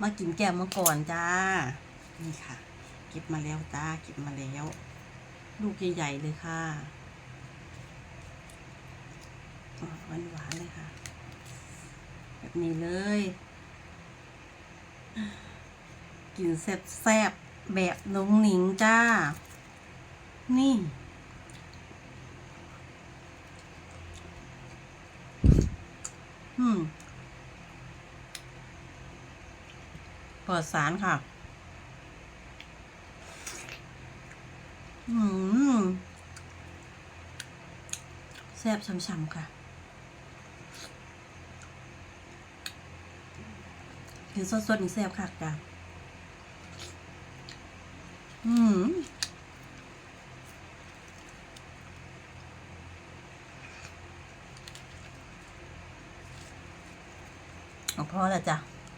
มากินแก้วมังกรจ้า นี่ค่ะ เก็บมาแล้วจ้า เก็บมาแล้ว ลูกใหญ่ๆเลยค่ะหวานหวานเลยค่ะ แบบนี้เลย กินแซ่บๆแบบนุ้งหนิงจ้า นี่อืม ปลอดสารค่ะ อืมแซ่บช้ำๆค่ะคือสดๆนี่แซ่บค่ะจ้ะอืมเอาพอแล้วจ้ะ